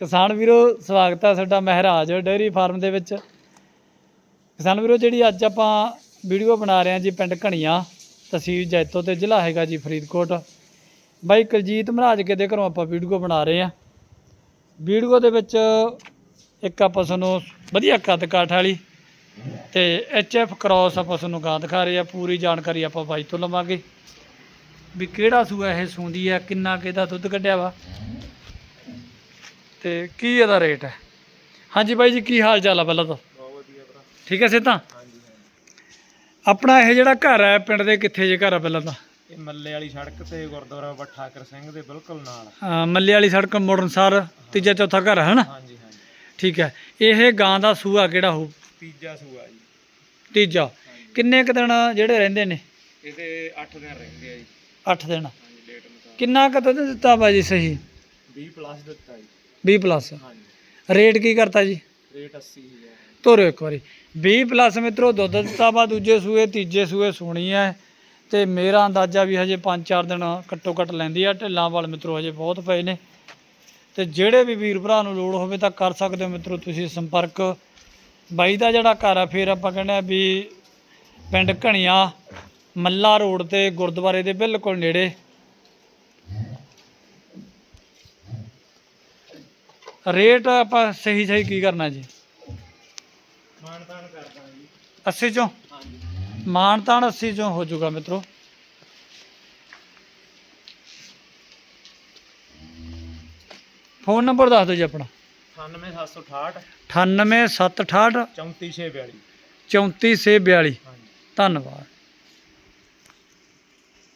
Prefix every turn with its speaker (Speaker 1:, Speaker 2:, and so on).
Speaker 1: ਕਿਸਾਨ ਵੀਰੋ, ਸਵਾਗਤ ਹੈ ਸਾਡਾ ਮਹਿਰਾਜ ਡੇਅਰੀ ਫਾਰਮ ਦੇ ਵਿੱਚ। ਕਿਸਾਨ ਵੀਰੋ, ਜਿਹੜੀ ਅੱਜ ਆਪਾਂ ਵੀਡੀਓ ਬਣਾ ਰਹੇ ਹਾਂ ਜੀ ਪਿੰਡ ਘਣੀਆਂ, ਤਹਿਸੀਲ ਜੈਤੋ ਤੇ ਜ਼ਿਲ੍ਹਾ ਹੈਗਾ ਜੀ ਫਰੀਦਕੋਟ। ਬਾਈ ਕੁਲਜੀਤ ਮਹਾਰਾਜ ਕੇ ਦੇ ਘਰੋਂ ਆਪਾਂ ਵੀਡੀਓ ਬਣਾ ਰਹੇ ਹਾਂ। ਵੀਡੀਓ ਦੇ ਵਿੱਚ ਇੱਕ ਆਪਾਂ ਤੁਹਾਨੂੰ ਵਧੀਆ ਕੱਦ ਕਾਠ ਵਾਲੀ ਤੇ ਐਚ ਐਫ ਕ੍ਰਾਸ ਆਪਾਂ ਤੁਹਾਨੂੰ ਗਾਂ ਦਿਖਾ ਰਹੇ ਆ ਪੂਰੀ ਜਾਣਕਾਰੀ ਆਪਾਂ ਬਾਈ ਤੋਂ ਲਵਾਂਗੇ। ਵੀ ਕਿਹੜਾ ਸੂਆ ਇਹ ਸੂੰਦੀ ਆ ਕਿੰਨਾ ਕਿਹਦਾ ਦੁੱਧ ਕੱਢਿਆ ਵਾ। ਤੇ ਕੀ ਇਹਦਾ ਰੇਟ ਹੈ? ਹਾਂਜੀ ਬਾਈ ਜੀ ਕੀ ਹਾਲ ਚਾਲ ਆ ਪਹਿਲਾਂ ਤਾਂ?
Speaker 2: ਬਹੁਤ ਵਧੀਆ ਭਰਾ।
Speaker 1: ਠੀਕ ਹੈ ਸਿੱਧਾ?
Speaker 2: ਹਾਂਜੀ
Speaker 1: ਆਪਣਾ ਇਹ ਜਿਹੜਾ ਘਰ ਹੈ ਪਿੰਡ ਦੇ ਕਿੱਥੇ ਜੇ ਘਰ ਆ ਪਹਿਲਾਂ ਤਾਂ?
Speaker 2: ਇਹ ਮੱਲੇ ਵਾਲੀ ਸੜਕ ਤੇ ਗੁਰਦੁਆਰਾ ਠਾਕਰ ਸਿੰਘ ਦੇ ਬਿਲਕੁਲ ਨਾਲ।
Speaker 1: ਅਹ ਮੱਲੇ ਵਾਲੀ ਸੜਕ ਮੋੜਨ ਸਾਰ ਤੀਜਾ ਚੌਥਾ ਘਰ ਹੈ ਹਨਾ
Speaker 2: ਹਾਂਜੀ ਹਾਂਜੀ।
Speaker 1: ਠੀਕ ਹੈ। ਇਹ ਗਾਂ ਦਾ ਸੂਆ ਕਿਹੜਾ ਹੋ
Speaker 2: ਤੀਜਾ ਸੂਆ ਜੀ।
Speaker 1: ਤੀਜਾ। ਕਿੰਨੇ ਕੁ ਦਿਨ ਜਿਹੜੇ ਰਹਿੰਦੇ ਨੇ?
Speaker 2: ਇਹਦੇ 8 ਦਿਨ ਰਹਿੰਦੇ ਆ ਜੀ।
Speaker 1: 8 ਦਿਨ।
Speaker 2: ਹਾਂਜੀ ਡੇਟ ਮੁਤਾਬਕ
Speaker 1: ਕਿੰਨਾ ਕੁ ਦੁੱਧ ਦਿੱਤਾ ਬਾਜੀ ਸਹੀ?
Speaker 2: 20 ਪਲੱਸ ਦਿੱਤਾ ਜੀ।
Speaker 1: 20 ਪਲੱਸ
Speaker 2: ਹਾਂਜੀ।
Speaker 1: ਰੇਟ ਕੀ ਕਰਤਾ ਜੀ?
Speaker 2: ਰੇਟ 80 ਹੀ ਹੈ
Speaker 1: ਤੋਰੋ ਇੱਕ ਵਾਰੀ। 20 ਪਲੱਸ ਮਿੱਤਰੋ ਦੁੱਧ ਦਿੱਤਾ ਵਾ ਦੂਜੇ ਸੂਏ ਤੀਜੇ ਸੂਏ ਸੋਣੀ ਹੈ ਤੇ ਮੇਰਾ ਅੰਦਾਜ਼ਾ ਵੀ ਹਜੇ 5-4 ਦਿਨ ਘੱਟੋ ਘੱਟ ਲੈਂਦੀ ਆ ਢਿੱਲਾਂ ਵਾਲ ਮਿੱਤਰੋ ਹਜੇ ਬਹੁਤ ਪਏ ਨੇ। ਤੇ ਜਿਹੜੇ ਵੀ ਵੀਰ ਭਰਾ ਨੂੰ ਲੋੜ ਹੋਵੇ ਤਾਂ ਕਰ ਸਕਦੇ ਹੋ ਮਿੱਤਰੋ ਤੁਸੀਂ ਸੰਪਰਕ। ਬਾਈ ਦਾ ਜਿਹੜਾ ਘਰ ਆ ਫਿਰ ਆਪਾਂ ਕਹਿੰਦੇ ਆ ਵੀ ਪਿੰਡ ਘਣੀਆਂ ਮੱਲਾ ਰੋਡ ਤੇ ਗੁਰਦੁਆਰੇ ਦੇ ਬਿਲਕੁਲ ਨੇੜੇ। ਰੇਟ ਆਪਾਂ ਸਹੀ ਸਹੀ ਕੀ ਕਰਨਾ ਜੀ?
Speaker 2: ਮਾਨ ਤਾਨ ਕਰਦਾ ਜੀ।
Speaker 1: 80 ਚੋਂ?
Speaker 2: ਹਾਂਜੀ।
Speaker 1: ਮਾਨ ਤਾਨ 80 ਚੋਂ ਹੋ ਜਾਊਗਾ ਮਿੱਤਰੋ। ਫੋਨ ਨੰਬਰ ਦੱਸ ਦਿਓ ਜੀ ਆਪਣਾ।
Speaker 2: 98768
Speaker 1: 98768
Speaker 2: 34642
Speaker 1: 3442
Speaker 2: ਹਾਂਜੀ।
Speaker 1: ਧੰਨਵਾਦ।